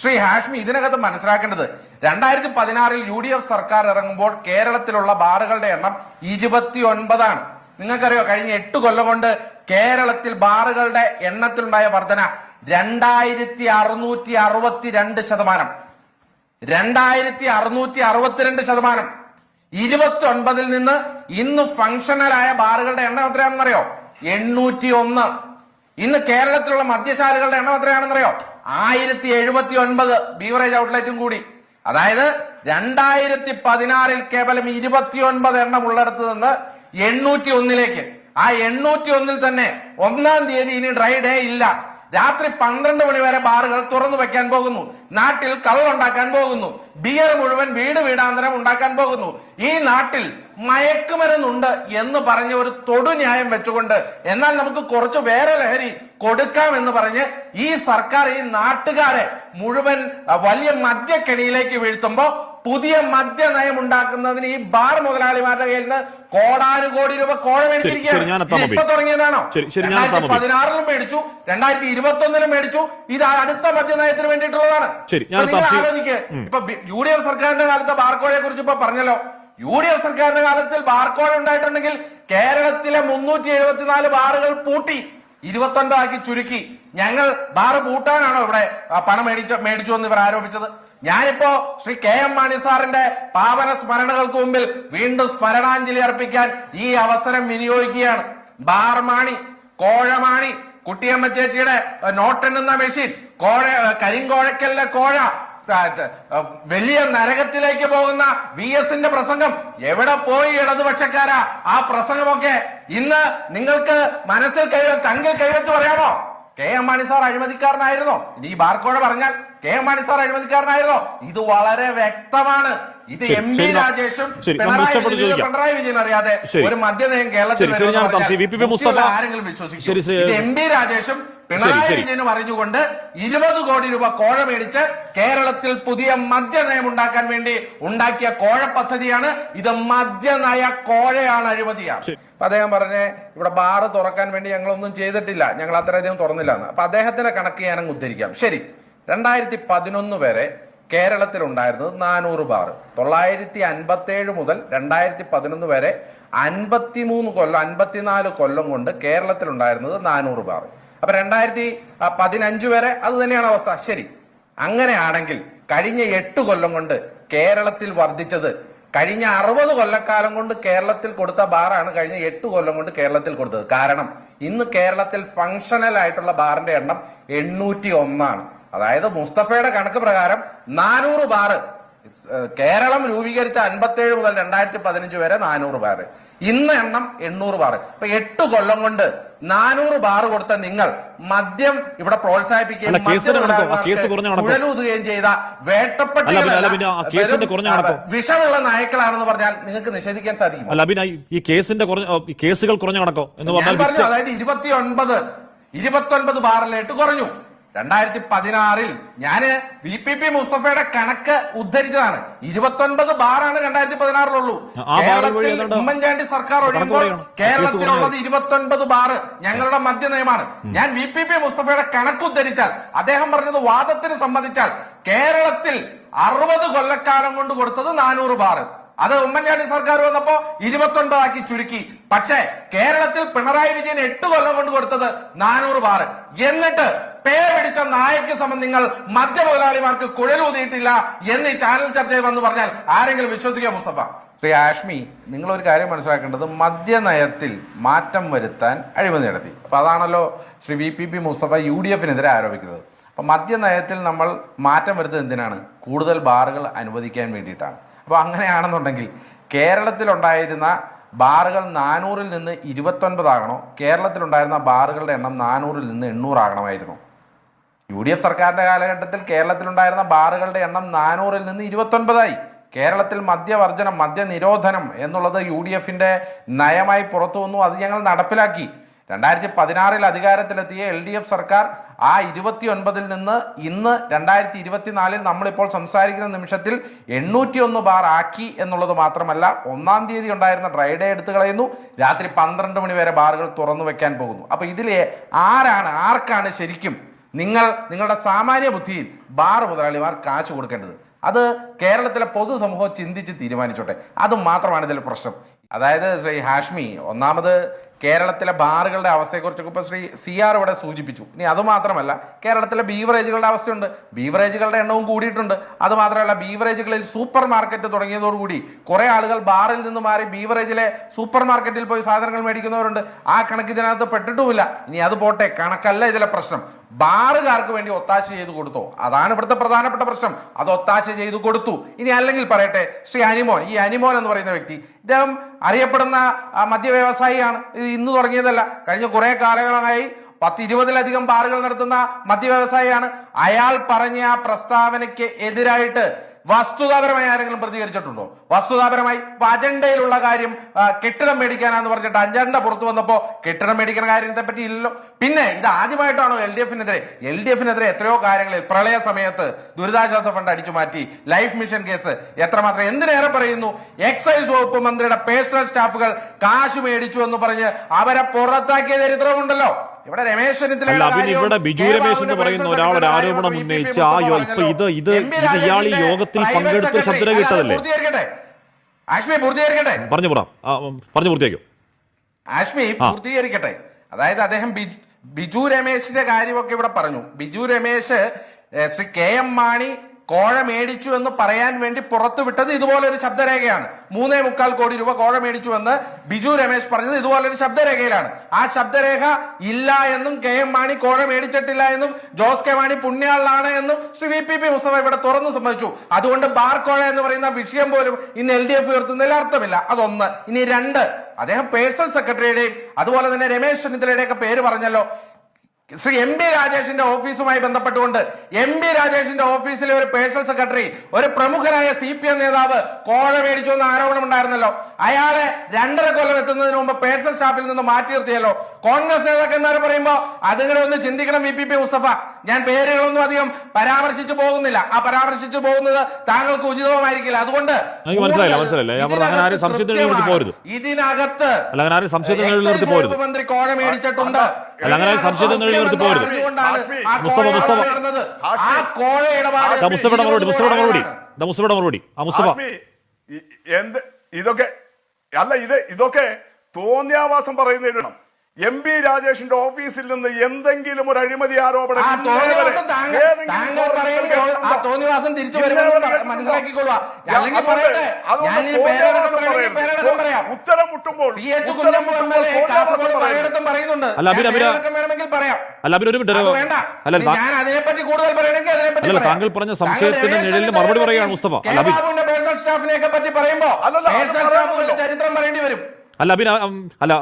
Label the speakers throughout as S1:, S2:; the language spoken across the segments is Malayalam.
S1: ശ്രീ ഹാഷ്മി ഇതിനകത്ത് മനസ്സിലാക്കേണ്ടത് രണ്ടായിരത്തി പതിനാറിൽ യു ഡി എഫ് സർക്കാർ ഇറങ്ങുമ്പോൾ കേരളത്തിലുള്ള ബാറുകളുടെ എണ്ണം ഇരുപത്തി ഒൻപതാണ് നിങ്ങൾക്കറിയോ കഴിഞ്ഞ എട്ട് കൊല്ലം കൊണ്ട് കേരളത്തിൽ ബാറുകളുടെ എണ്ണത്തിലുണ്ടായ വർധന രണ്ടായിരത്തി അറുന്നൂറ്റി അറുപത്തി രണ്ട് ശതമാനം. രണ്ടായിരത്തി അറുന്നൂറ്റി അറുപത്തിരണ്ട് ശതമാനം. ഇരുപത്തി ഒൻപതിൽ നിന്ന് ഇന്ന് ഫങ്ഷണലായ ബാറുകളുടെ എണ്ണം എത്രയാണെന്നറിയോ? എണ്ണൂറ്റി ഒന്ന് ഇന്ന് കേരളത്തിലുള്ള മദ്യശാലകളുടെ എണ്ണം എത്രയാണെന്നറിയോ? ആയിരത്തി എഴുപത്തി ഒൻപത് ബീവറേജ് ഔട്ട്ലെറ്റും കൂടി. അതായത് രണ്ടായിരത്തി പതിനാറിൽ കേവലം ഇരുപത്തി ഒൻപത് എണ്ണം ഉള്ളിടത്ത് നിന്ന് എണ്ണൂറ്റി ഒന്നിലേക്ക് ആ എണ്ണൂറ്റി ഒന്നിൽ തന്നെ ഒന്നാം തീയതി ഇനി ഡ്രൈ ഡേ ഇല്ല. രാത്രി പന്ത്രണ്ട് മണി വരെ ബാറുകൾ തുറന്നു വെക്കാൻ പോകുന്നു. നാട്ടിൽ കള്ളുണ്ടാക്കാൻ പോകുന്നു. ബിയർ മുഴുവൻ വീട് വീടാന്തരം ഉണ്ടാക്കാൻ പോകുന്നു. ഈ നാട്ടിൽ മയക്കുമരുന്നുണ്ട് എന്ന് പറഞ്ഞ ഒരു തൊടുന്യായം വെച്ചുകൊണ്ട് എന്നാൽ നമുക്ക് കുറച്ച് വേറെ ലഹരി കൊടുക്കാം എന്ന് പറഞ്ഞ് ഈ സർക്കാർ ഈ നാട്ടുകാരെ മുഴുവൻ വലിയ മദ്യക്കെണിയിലേക്ക് വീഴ്ത്തുമ്പോ പുതിയ മദ്യനയം ഉണ്ടാക്കുന്നതിന് ഈ ബാർ മുതലാളിമാരുടെ കയ്യിൽ നിന്ന് കോടാനുകോടി രൂപ കോഴ മേടിച്ചിരിക്കുകയാണ് ഇപ്പൊ തുടങ്ങിയതാണോ?
S2: അബി.
S1: പതിനാറിലും മേടിച്ചു രണ്ടായിരത്തി ഇരുപത്തി ഒന്നിലും മേടിച്ചു. ഇത് അടുത്ത മദ്യനയത്തിന് വേണ്ടിയിട്ടുള്ളതാണ്.
S2: ഞാൻ
S1: ഇപ്പൊ നിങ്ങൾ യു ഡി എഫ് സർക്കാരിന്റെ കാലത്ത് ബാർക്കോഴയെ കുറിച്ച് ഇപ്പൊ പറഞ്ഞല്ലോ. യു ഡി എഫ് സർക്കാരിന്റെ കാലത്തിൽ ബാർക്കോഴ ഉണ്ടായിട്ടുണ്ടെങ്കിൽ കേരളത്തിലെ മുന്നൂറ്റി എഴുപത്തിനാല് ബാറുകൾ പൂട്ടി ഇരുപത്തൊൻപതാക്കി ചുരുക്കി. ഞങ്ങൾ ബാർ പൂട്ടാനാണോ ഇവിടെ പണം മേടിച്ചു മേടിച്ചു എന്ന് ഇവർ ആരോപിച്ചത്? ഞാനിപ്പോ ശ്രീ കെ എം മാണി സാറിന്റെ പാവന സ്മരണകൾക്ക് മുമ്പിൽ വീണ്ടും സ്മരണാഞ്ജലി അർപ്പിക്കാൻ ഈ അവസരം വിനിയോഗിക്കുകയാണ്. ബാർമാണി കോഴമാണി കുട്ടിയമ്മ ചേച്ചിയുടെ നോട്ടെണ്ണുന്ന മെഷീൻ കോഴ കരിങ്കോഴക്കല്ല കോഴ വലിയ നരകത്തിലേക്ക് പോകുന്ന വി എസിന്റെ പ്രസംഗം എവിടെ പോയി ഇടതുപക്ഷക്കാരാ? ആ പ്രസംഗമൊക്കെ ഇന്ന് നിങ്ങൾക്ക് മനസ്സിൽ കൈ തങ്കിൽ കൈവച്ച് പറയാമോ? കെ എം മാണി സാർ അഴിമതിക്കാരനായിരുന്നോ. ഇനി ഈ ബാർക്കോഴ പറഞ്ഞാൽ കെ എം മാണി സാർ അഴിമതിക്കാരനായിരുന്നോ. ഇത് വളരെ വ്യക്തമാണ്. ഇത് എം പി രാജേഷും പിണറായി വിജയൻ അറിയാതെ. ഒരു മദ്യനയം കേരളത്തിൽ ആരെങ്കിലും വിശ്വസിക്കും. എം പി രാജേഷും പിണറായി. വിജയനും അറിഞ്ഞുകൊണ്ട് ഇരുപത് കോടി രൂപ കോഴ മേടിച്ച് കേരളത്തിൽ പുതിയ മദ്യനയം ഉണ്ടാക്കാൻ വേണ്ടി ഉണ്ടാക്കിയ കോഴ പദ്ധതിയാണ് ഇത്. മദ്യനയ കോഴയാണ് അഴിമതിയാണ്. അപ്പൊ അദ്ദേഹം പറഞ്ഞേ ഇവിടെ ബാറ് തുറക്കാൻ വേണ്ടി ഞങ്ങളൊന്നും ചെയ്തിട്ടില്ല. ഞങ്ങൾ അത്രയധികം തുറന്നില്ല എന്ന്. അപ്പൊ അദ്ദേഹത്തിന്റെ കണക്ക് ഞാനങ്ങ് ഉദ്ധരിക്കാം. ശരി. രണ്ടായിരത്തി പതിനൊന്ന് വരെ കേരളത്തിൽ ഉണ്ടായിരുന്നത് നാനൂറ് ബാർ. തൊള്ളായിരത്തി അൻപത്തി ഏഴ് മുതൽ രണ്ടായിരത്തി പതിനൊന്ന് വരെ അൻപത്തിമൂന്ന് കൊല്ലം അൻപത്തിനാല് കൊല്ലം കൊണ്ട് കേരളത്തിൽ ഉണ്ടായിരുന്നത് നാനൂറ് ബാർ. അപ്പൊ രണ്ടായിരത്തി പതിനഞ്ച് വരെ അത് തന്നെയാണ് അവസ്ഥ. ശരി. അങ്ങനെയാണെങ്കിൽ കഴിഞ്ഞ എട്ട് കൊല്ലം കൊണ്ട് കേരളത്തിൽ വർദ്ധിച്ചത് കഴിഞ്ഞ അറുപത് കൊല്ലക്കാലം കൊണ്ട് കേരളത്തിൽ കൊടുത്ത ബാറാണ് കഴിഞ്ഞ എട്ട് കൊല്ലം കൊണ്ട് കേരളത്തിൽ കൊടുത്തത്. കാരണം ഇന്ന് കേരളത്തിൽ ഫങ്ഷണൽ ആയിട്ടുള്ള ബാറിന്റെ എണ്ണം എണ്ണൂറ്റി ഒന്നാണ് അതായത് മുസ്തഫയുടെ കണക്ക് പ്രകാരം നാനൂറ് ബാറ് കേരളം രൂപീകരിച്ച അൻപത്തേഴ് മുതൽ രണ്ടായിരത്തി പതിനഞ്ച് വരെ നാനൂറ് ബാറ്. ഇന്ന് എണ്ണം എണ്ണൂറ് ബാറ്. ഇപ്പൊ എട്ട് കൊല്ലം കൊണ്ട് നാനൂറ് ബാറ് കൊടുത്ത നിങ്ങൾ മദ്യം ഇവിടെ പ്രോത്സാഹിപ്പിക്കുകയും? കുഴലൂതുകയും ചെയ്ത വേട്ടപ്പെട്ട? വിഷമുള്ള നായ്ക്കളാണെന്ന് പറഞ്ഞാൽ നിങ്ങൾക്ക് നിഷേധിക്കാൻ സാധിക്കും
S2: അല്ല ഈ കേസിന്റെ കേസുകൾ കുറഞ്ഞ കണക്കോ? എന്ന് പറഞ്ഞാൽ
S1: പറഞ്ഞു അതായത് ഇരുപത്തി ഒൻപത് ഇരുപത്തി ഒൻപത് ബാറിലേട്ട് കുറഞ്ഞു. രണ്ടായിരത്തി പതിനാറിൽ ഞാൻ വി പി പി മുസ്തഫയുടെ കണക്ക് ഉദ്ധരിച്ചതാണ്. ഇരുപത്തി ഒൻപത് ബാറാണ് രണ്ടായിരത്തി പതിനാറിലുള്ളൂ കേരളത്തിൽ ഉമ്മൻചാണ്ടി സർക്കാർ ഒഴിയുമ്പോൾ കേരളത്തിലുള്ളത് ഇരുപത്തൊൻപത് ബാറ് ഞങ്ങളുടെ മദ്യ നയമാണ് ഞാൻ വി പി പി മുസ്തഫയുടെ കണക്ക് ഉദ്ധരിച്ചാൽ അദ്ദേഹം പറഞ്ഞത് വാദത്തിന് സംബന്ധിച്ചാൽ കേരളത്തിൽ അറുപത് കൊല്ലക്കാലം കൊണ്ട് കൊടുത്തത് നാനൂറ് ബാറ്. അത് ഉമ്മൻചാണ്ടി സർക്കാർ വന്നപ്പോ ഇരുപത്തൊൻപതാക്കി ചുരുക്കി. പക്ഷേ കേരളത്തിൽ പിണറായി വിജയൻ എട്ട് കൊല്ലം കൊണ്ട് കൊടുത്തത് നാനൂറ് ബാറ്. എന്നിട്ട് പേ പിടിച്ച നായക്ക് സമം നിങ്ങൾ മദ്യ മുതലാളിമാർക്ക് കുഴലൂതിയിട്ടില്ല എന്ന് ഈ ചാനൽ ചർച്ചയിൽ വന്ന് പറഞ്ഞാൽ ആരെങ്കിലും വിശ്വസിക്കുക മുസ്തഫ? ശ്രീ ആഷ്മി നിങ്ങൾ ഒരു കാര്യം മനസ്സിലാക്കേണ്ടത് മദ്യനയത്തിൽ മാറ്റം വരുത്താൻ അഴിമതി നടത്തി. അപ്പൊ അതാണല്ലോ Shri V P P Mustafa U D എഫിനെതിരെ ആരോപിക്കുന്നത്. അപ്പൊ മദ്യനയത്തിൽ നമ്മൾ മാറ്റം വരുത്തുന്നത് എന്തിനാണ്? കൂടുതൽ ബാറുകൾ അനുവദിക്കാൻ വേണ്ടിയിട്ടാണ്. അപ്പോൾ അങ്ങനെയാണെന്നുണ്ടെങ്കിൽ കേരളത്തിലുണ്ടായിരുന്ന ബാറുകൾ നാനൂറിൽ നിന്ന് ഇരുപത്തൊൻപതാകണോ കേരളത്തിലുണ്ടായിരുന്ന ബാറുകളുടെ എണ്ണം നാനൂറിൽ നിന്ന് എണ്ണൂറാകണമായിരുന്നു. യു ഡി എഫ് സർക്കാരിന്റെ കാലഘട്ടത്തിൽ കേരളത്തിലുണ്ടായിരുന്ന ബാറുകളുടെ എണ്ണം നാനൂറിൽ നിന്ന് ഇരുപത്തൊൻപതായി. കേരളത്തിൽ മദ്യവർജനം മദ്യനിരോധനം എന്നുള്ളത് യു ഡി എഫിന്റെ നയമായി പുറത്തു വന്നു അത് ഞങ്ങൾ നടപ്പിലാക്കി. രണ്ടായിരത്തി പതിനാറിൽ അധികാരത്തിലെത്തിയ എൽ ഡി എഫ് സർക്കാർ ആ ഇരുപത്തി ഒൻപതിൽ നിന്ന് ഇന്ന് രണ്ടായിരത്തി ഇരുപത്തിനാലിൽ നമ്മളിപ്പോൾ സംസാരിക്കുന്ന നിമിഷത്തിൽ എണ്ണൂറ്റി ഒന്ന് ബാർ ആക്കി എന്നുള്ളത് മാത്രമല്ല ഒന്നാം തീയതി ഉണ്ടായിരുന്ന ഡ്രൈ ഡേ എടുത്തു കളയുന്നു. രാത്രി പന്ത്രണ്ട് മണി വരെ ബാറുകൾ തുറന്നു വെക്കാൻ പോകുന്നു. അപ്പോൾ ഇതിലെ ആരാണ് ആർക്കാണ് ശരിക്കും നിങ്ങൾ നിങ്ങളുടെ സാമാന്യ ബുദ്ധിയിൽ ബാർ മുതലാളിമാർ കാശ് കൊടുക്കേണ്ടത്. അത് കേരളത്തിലെ പൊതുസമൂഹം ചിന്തിച്ച് തീരുമാനിച്ചോട്ടെ. അത് മാത്രമാണ് ഇതിൽ പ്രശ്നം. അതായത് ശ്രീ ഹാഷ്മി ഒന്നാമത് കേരളത്തിലെ ബാറുകളുടെ അവസ്ഥയെക്കുറിച്ചൊക്കെ ഇപ്പോൾ ശ്രീ സി ആർ ഇവിടെ സൂചിപ്പിച്ചു. ഇനി അതുമാത്രമല്ല കേരളത്തിലെ ബീവറേജുകളുടെ അവസ്ഥയുണ്ട്. ബീവറേജുകളുടെ എണ്ണവും കൂടിയിട്ടുണ്ട്. അതുമാത്രമല്ല ബീവറേജുകളിൽ സൂപ്പർ മാർക്കറ്റ് തുടങ്ങിയതോടുകൂടി കുറേ ആളുകൾ ബാറിൽ നിന്ന് മാറി ബീവറേജിലെ സൂപ്പർ മാർക്കറ്റിൽ പോയി സാധനങ്ങൾ മേടിക്കുന്നവരുണ്ട്. ആ കണക്ക് ഇതിനകത്ത് പെട്ടിട്ടുമില്ല. ഇനി അത് പോട്ടെ കണക്കല്ല ഇതിലെ പ്രശ്നം. ബാറുകാർക്ക് വേണ്ടി ഒത്താശ ചെയ്തു കൊടുത്തോ? അതാണ് ഇവിടുത്തെ പ്രധാനപ്പെട്ട പ്രശ്നം. അത് ഒത്താശ ചെയ്തു കൊടുത്തു. ഇനി അല്ലെങ്കിൽ പറയട്ടെ ശ്രീ അനിമോൻ ഈ അനിമോൻ എന്ന് പറയുന്ന വ്യക്തി ഇദ്ദേഹം അറിയപ്പെടുന്ന മദ്യ വ്യവസായിയാണ്. ഇത് ഇന്ന് തുടങ്ങിയതല്ല. കഴിഞ്ഞ കുറെ കാലങ്ങളായി പത്ത് ഇരുപതിലധികം ബാറുകൾ നടത്തുന്ന മദ്യ വ്യവസായിയാണ്. അയാൾ പറഞ്ഞ ആ പ്രസ്താവനയ്ക്ക് എതിരായിട്ട് വസ്തുതാപരമായി ആരെങ്കിലും പ്രതികരിച്ചിട്ടുണ്ടോ? വസ്തുതാപരമായി ഇപ്പൊ അജണ്ടയിലുള്ള കാര്യം കെട്ടിടം മേടിക്കാനാന്ന് പറഞ്ഞിട്ട് അജണ്ട പുറത്തു വന്നപ്പോ കെട്ടിടം മേടിക്കുന്ന കാര്യത്തെ പറ്റി ഇല്ലല്ലോ പിന്നെ ഇത് ആദ്യമായിട്ടാണോ എൽ ഡി എഫിനെതിരെ? എൽ ഡി എഫിനെതിരെ എത്രയോ കാര്യങ്ങളിൽ പ്രളയ സമയത്ത് ദുരിതാശ്വാസ ഫണ്ട് അടിച്ചു മാറ്റി ലൈഫ് മിഷൻ കേസ് എത്രമാത്രം എന്തിനേറെ പറയുന്നു? എക്സൈസ് വകുപ്പ് മന്ത്രിയുടെ പേഴ്സണൽ സ്റ്റാഫുകൾ കാശ് മേടിച്ചു എന്ന് പറഞ്ഞ് അവരെ പുറത്താക്കിയ ചരിത്രമുണ്ടല്ലോ ഇവിടെ രമേശ്
S2: അല്ല ഇവിടെ ബിജു. രമേശ് എന്ന് പറയുന്ന ഒരാൾ ഒരു ആരോപണം ഉന്നയിച്ച. ആ ഇപ്പൊ ഇത് ഇത് ഇത് ഇയാൾ ഈ യോഗത്തിൽ പങ്കെടുത്ത്
S1: ശബ്ദം
S2: കിട്ടതല്ലേ?
S1: അല്ല, പൂർത്തീകരിക്കട്ടെ.
S2: പറഞ്ഞു പറ പറഞ്ഞു പൂർത്തിയാക്കും.
S1: ആഷ്മി പൂർത്തീകരിക്കട്ടെ. അതായത് അദ്ദേഹം ബിജു രമേശിന്റെ കാര്യമൊക്കെ ഇവിടെ പറഞ്ഞു. ബിജു രമേശ് ശ്രീ കെ എം മാണി കോഴ മേടിച്ചു എന്ന് പറയാൻ വേണ്ടി പുറത്തു വിട്ടത് ഇതുപോലൊരു ശബ്ദരേഖയാണ്. മൂന്നേ മുക്കാൽ കോടി രൂപ കോഴ മേടിച്ചു എന്ന് ബിജു രമേശ് പറഞ്ഞത് ഇതുപോലൊരു ശബ്ദരേഖയിലാണ്. ആ ശബ്ദരേഖ ഇല്ല എന്നും കെ എം മാണി കോഴ മേടിച്ചിട്ടില്ല എന്നും ജോസ് കെ മാണി പുണ്യാളാണ് എന്നും Shri V P P Mustafa ഇവിടെ തുറന്നു സമ്മതിച്ചു. അതുകൊണ്ട് ബാർ കോഴ എന്ന് പറയുന്ന വിഷയം പോലും ഇന്ന് എൽ ഡി എഫ് ഉയർത്തുന്നതിൽ അർത്ഥമില്ല. അതൊന്ന്. ഇനി രണ്ട്. അദ്ദേഹം പേഴ്സണൽ സെക്രട്ടറിയുടെയും അതുപോലെ തന്നെ രമേശ് ചെന്നിത്തലയുടെയൊക്കെ പേര് പറഞ്ഞല്ലോ. ശ്രീ എം ബി രാജേഷിന്റെ ഓഫീസുമായി ബന്ധപ്പെട്ടുകൊണ്ട് എം ബി രാജേഷിന്റെ ഓഫീസിലെ ഒരു പേഴ്സണൽ സെക്രട്ടറി ഒരു പ്രമുഖനായ സി പി എം നേതാവ് കോഴ മേടിച്ചു എന്ന ആരോപണം ഉണ്ടായിരുന്നല്ലോ അയാളെ രണ്ടര കൊല്ലം എത്തുന്നതിന് മുമ്പ് പേഴ്സൺ സ്റ്റാഫിൽ നിന്ന് മാറ്റി നിർത്തിയല്ലോ. കോൺഗ്രസ് നേതാക്കന്മാർ പറയുമ്പോ അതുങ്ങളെ ഒന്ന് ചിന്തിക്കണം വി പി പി മുസ്തഫ. ഞാൻ പേരുകളൊന്നും അധികം പരാമർശിച്ചു പോകുന്നില്ല. ആ പരാമർശിച്ചു പോകുന്നത് താങ്കൾക്ക് ഉചിതവുമായിരിക്കില്ല. അതുകൊണ്ട് ഇതിനകത്ത് മന്ത്രി കോഴ മേടിച്ചിട്ടുണ്ട്. ആ കോഴ ഇടപാട്
S2: മറുപടി മറുപടി
S3: ഇതൊക്കെ അല്ല ഇത് ഇതൊക്കെ തോന്നിയാവാസം പറയുന്നതിനും എം പി രാജേഷിന്റെ ഓഫീസിൽ നിന്ന് എന്തെങ്കിലും ഒരു അഴിമതി ആരോപണം ഉത്തരം മുട്ടുമ്പോൾ
S2: അല്ല, അബിൻ,
S1: ഞാൻ
S2: അബിൻ,
S1: പേരടക്കം വേണമെങ്കിൽ പറയാം.
S2: അല്ല അബിൻ ഒരു
S1: വേണ്ട.
S2: അല്ല
S1: ഞാൻ അതിനെപ്പറ്റി കൂടുതൽ പറയണമെങ്കിൽ അതിനെപ്പറ്റി
S2: അല്ല, താങ്കൾ പറഞ്ഞ സംശയത്തിന്റെ
S1: ചെന്നിത്തലയെ
S2: മറുപടി പറയുകയാണ് മുസ്തഫ.
S1: സ്റ്റാഫിനെയൊക്കെ പറ്റി പറയുമ്പോ ചരിത്രം പറയേണ്ടി വരും.
S2: അല്ല അബിൻ അല്ല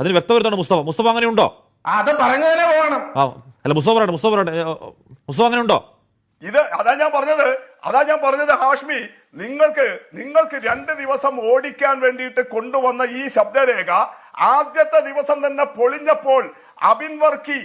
S2: അതിന് വ്യക്തം വരുത്താണ് മുസ്തഫ. മുസ്തഫ അങ്ങനെ ഉണ്ടോ?
S1: അത് പറഞ്ഞതിനെ പോകണം.
S2: ആ അല്ല മുസ്തഫ പറയട്ടെ മുസ്തഫ പറയട്ടെ. മുസ്തഫ അങ്ങനെ ഉണ്ടോ?
S3: ഇത് അതാ ഞാൻ പറഞ്ഞത് അതാ ഞാൻ പറഞ്ഞത് ഹാഷ്മി. നിങ്ങൾക്ക് നിങ്ങൾക്ക് രണ്ട് ദിവസം ഓടിക്കാൻ വേണ്ടിയിട്ട് കൊണ്ടുവന്ന ഈ ശബ്ദരേഖ ആദ്യത്തെ ദിവസം തന്നെ പൊളിഞ്ഞപ്പോൾ അബിൻ വർക്കി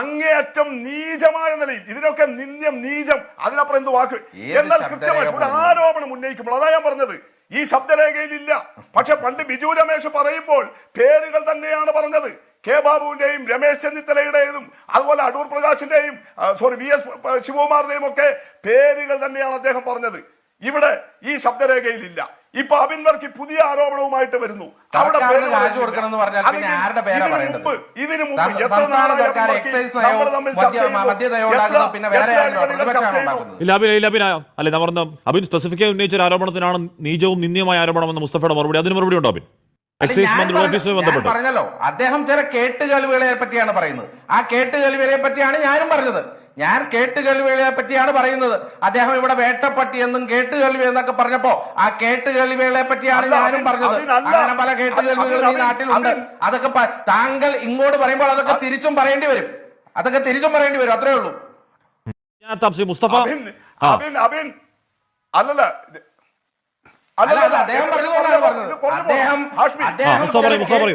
S3: അങ്ങേയറ്റം നീചമായ നിലയിൽ ഇതിനൊക്കെ നിന്യം നീചം അതിനപ്പുറം എന്ത് വാക്ക്? എന്നാൽ കൃത്യമായിട്ട് ഒരു ആരോപണം ഉന്നയിക്കുമ്പോൾ അതാ ഞാൻ പറഞ്ഞത്. ഈ ശബ്ദരേഖയിൽ ഇല്ല പക്ഷെ പണ്ട് ബിജു രമേശ് പറയുമ്പോൾ പേരുകൾ തന്നെയാണ് പറഞ്ഞത്. കെ ബാബുവിന്റെയും രമേശ് ചെന്നിത്തലയുടെയും അതുപോലെ അടൂർ പ്രകാശിന്റെയും സോറി വി എസ് ശിവകുമാറിന്റെയും ഒക്കെ പേരുകൾ തന്നെയാണ് അദ്ദേഹം പറഞ്ഞത്. ഇവിടെ ഈ ശബ്ദരേഖയിൽ ഇല്ല ഇപ്പൊ അബിൻ വർക്കി പുതിയ ആരോപണവുമായിട്ട് വരുന്നു. അവിടെ പേര്
S1: കാശ്
S3: പറയുന്നില്ല.
S1: പറഞ്ഞാൽ പിന്നെ ആരുടെ പേരാ
S3: ഇതിനു
S1: പറയേണ്ടത്?
S3: മുമ്പ് ഇതിനു മുമ്പ് എത്ര
S2: അല്ല അബിൻ സ്പെസിഫിക്കായി ഉന്നയിച്ച ഒരു ആരോപണത്തിനാണ് നീചവും നിന്ദ്യമായ ആരോപണമെന്ന് മുസ്തഫയുടെ മറുപടി. അതിന് മറുപടി ഉണ്ടോ അബിൻ? എക്സൈസ് ഓഫീസുമായി ബന്ധപ്പെട്ട്.
S1: പറഞ്ഞല്ലോ. അദ്ദേഹം ചില കേട്ടുകേൾവികളെ പറ്റിയാണ് പറയുന്നത്. ആ കേട്ടുകേൾവികളെ പറ്റിയാണ് ഞാനും പറഞ്ഞത്. ഞാൻ കേട്ടുകേൾവികളെ പറ്റിയാണ് പറയുന്നത്. അദ്ദേഹം ഇവിടെ വേട്ടപ്പട്ടി എന്നും കേട്ടുകേൾവി എന്നൊക്കെ പറഞ്ഞപ്പോ ആ കേട്ടുകേൾവികളെ പറ്റിയാണ് ഞാനും പറഞ്ഞത്. അങ്ങനെ പല കേട്ടുകേൾവികളും ഈ നാട്ടിലുണ്ട്. അതൊക്കെ താങ്കൾ ഇങ്ങോട്ട് പറയുമ്പോൾ അതൊക്കെ തിരിച്ചും പറയേണ്ടി വരും. അതൊക്കെ തിരിച്ചും പറയേണ്ടി വരും. അത്രേ ഉള്ളൂ.
S2: മുസ്തഫ?
S3: അല്ലല്ല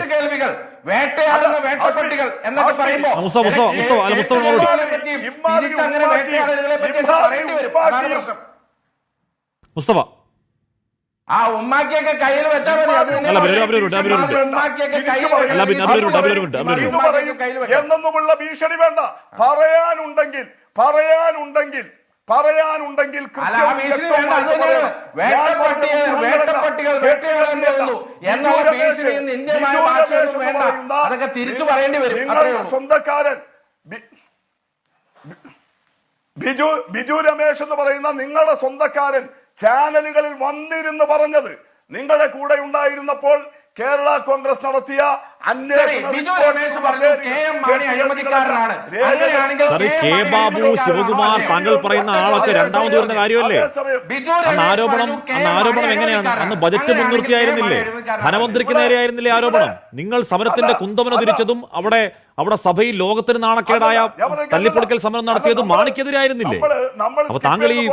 S1: കേൾവികൾ. വേട്ടയാടുന്ന വേട്ടപ്പട്ടികൾ എന്നൊക്കെ
S2: ആ, മുസ്തഫ,
S1: വേട്ടയാടലുകളെ പറയേണ്ടി വരും. ആ ഉമ്മാക്കിയൊക്കെ കയ്യിൽ വെച്ചാൽ മതി.
S3: എന്നൊന്നുമുള്ള ഭീഷണി വേണ്ട പറയാനുണ്ടെങ്കിൽ പറയാനുണ്ടെങ്കിൽ പറയാനുണ്ടെങ്കിൽ സ്വന്തക്കാരൻ ബിജു ബിജു രമേശ് എന്ന് പറയുന്ന നിങ്ങളുടെ സ്വന്തക്കാരൻ ചാനലുകളിൽ വന്നിരുന്ന് പറഞ്ഞത് നിങ്ങളുടെ കൂടെ ഉണ്ടായിരുന്നപ്പോൾ കേരള കോൺഗ്രസ് നടത്തിയ
S1: കെ
S2: ബാബു ശിവകുമാർ താങ്കൾ പറയുന്ന ആളൊക്കെ രണ്ടാമത് വരുന്ന കാര്യമല്ലേ? അന്ന് ആരോപണം അന്ന് ആരോപണം എങ്ങനെയാണ്? അന്ന് ബജറ്റ് മുൻനിർത്തിയായിരുന്നില്ലേ. ധനമന്ത്രിക്ക് നേരെയായിരുന്നില്ലേ ആരോപണം? നിങ്ങൾ സമരത്തിന്റെ കുന്തമന തിരിച്ചതും അവിടെ അവിടെ സഭയിൽ ലോകത്തിന് നാണക്കേടായ തല്ലിപ്പൊളിക്കൽ സമരം നടത്തിയതും മാണിക്കെതിരായിരുന്നില്ലേ? അപ്പൊ താങ്കൾ ഈ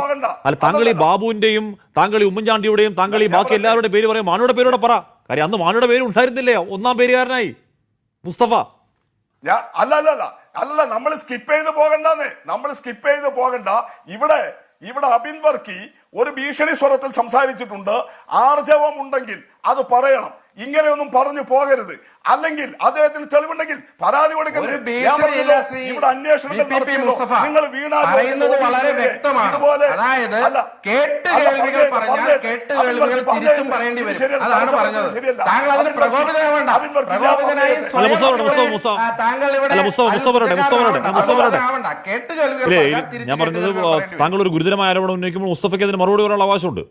S2: അല്ല താങ്കൾ ഈ. ബാബുവിന്റെയും താങ്കൾ ഈ ഉമ്മൻചാണ്ടിയുടെയും താങ്കൾ ഈ ബാക്കി
S3: പറഞ്ഞത്
S2: എല്ലാവരുടെ പേര് പറയും. മാണിയുടെ പേരോടെ പറ. കാര്യം അന്ന് മാണിയുടെ പേര് ഉണ്ടായിരുന്നില്ലേ? ഒന്നാം പേരുകാരനായി. മുസ്തഫ.
S3: അല്ല അല്ല അല്ല. അല്ല നമ്മൾ സ്കിപ്പ് ചെയ്ത് പോകണ്ടെന്ന്. നമ്മൾ സ്കിപ്പ് ചെയ്ത് പോകണ്ട. ഇവിടെ ഇവിടെ അബിൻ വർക്കി ഒരു ഭീഷണി സ്വരത്തിൽ സംസാരിച്ചിട്ടുണ്ട്. ആർജവം ഉണ്ടെങ്കിൽ അത് പറയണം. ഇങ്ങനെയൊന്നും പറഞ്ഞു പോകരുത് അല്ലെങ്കിൽ അദ്ദേഹത്തിന് തെളിവുണ്ടെങ്കിൽ പരാതി
S1: കൊടുക്കരുത്
S3: ഇവിടെ. നിങ്ങൾ വീണ
S1: പറയുന്നത് വളരെ വ്യക്തമാണ്
S3: ഇതുപോലെ
S1: അതായത് കേട്ട് കേൾവികൾ
S3: പറഞ്ഞേ,
S1: പറഞ്ഞാൽ കേട്ട് കേൾവികൾ
S3: വർക്കി
S1: തിരിച്ചും പറയേണ്ടി വരും അതാണ് പറഞ്ഞത് താങ്കൾ അതിന് പ്രകോപിതനായി. താങ്കൾ ഇവിടെ
S2: മുസ്തഫ, മുസ്തഫ മുസ്തഫ മുസ്തഫ പറയട്ടെ.
S1: പ്രകോപിതനാവണ്ട. കേട്ട് കേൾവികൾ
S2: ഞാൻ പറഞ്ഞത്. താങ്കൾ ഒരു ഗുരുതരമായ ആരോപണം ഉന്നയിക്കുമ്പോൾ മുസ്തഫയ്ക്ക് അതിന് മറുപടി പറയാനുള്ള അവകാശമുണ്ട്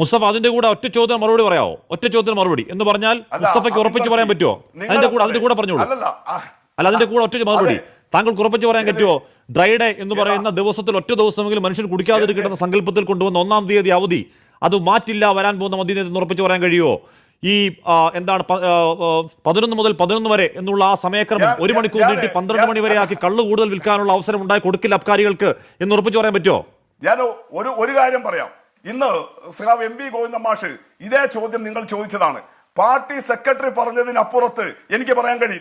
S2: മുസ്തഫ അതിന്റെ കൂടെ ഒറ്റ ചോദ്യം മറുപടി പറയാവോ? ഒറ്റ ചോദ്യത്തിന് മറുപടി. എന്ന് പറഞ്ഞാൽ മുസ്തഫയ്ക്ക് ഉറപ്പിച്ച് പറയാൻ പറ്റുമോ അതിന്റെ കൂടെ അതിന്റെ കൂടെ പറഞ്ഞോളൂ. അല്ല അതിന്റെ കൂടെ ഒറ്റ മറുപടി. താങ്കൾക്ക് ഉറപ്പിച്ച് പറയാൻ പറ്റുമോ ഡ്രൈഡേ എന്ന് പറയുന്ന ദിവസത്തിൽ ഒറ്റ ദിവസമെങ്കിലും മനുഷ്യൻ കുടിക്കാതിരിക്കുന്ന സങ്കല്പത്തിൽ കൊണ്ടുവന്ന ഒന്നാം തീയതി അവധി. അത് മാറ്റില്ല വരാൻ പോകുന്ന മദ്യനേതെന്ന് ഉറപ്പിച്ച് പറയാൻ കഴിയുമോ ഈ എന്താണ് പതിനൊന്ന് മുതൽ പതിനൊന്ന് വരെ എന്നുള്ള ആ സമയക്രമം ഒരു മണിക്കൂർ നീട്ടി പന്ത്രണ്ട് മണി വരെ ആക്കി കള്ളു കൂടുതൽ വിൽക്കാനുള്ള അവസരം ഉണ്ടായി കൊടുക്കില്ല അബ്കാരികൾക്ക് എന്ന് ഉറപ്പിച്ച് പറയാൻ പറ്റുമോ
S3: ഞാൻ ഒരു ഒരു കാര്യം പറയാം. ഇന്ന് ശ്രീറാവ് എം പി ഗോവിന്ദ മാഷ് ഇതേ ചോദ്യം നിങ്ങൾ ചോദിച്ചതാണ്. പാർട്ടി സെക്രട്ടറി പറഞ്ഞതിനപ്പുറത്ത് എനിക്ക് പറയാൻ കഴിയില്ല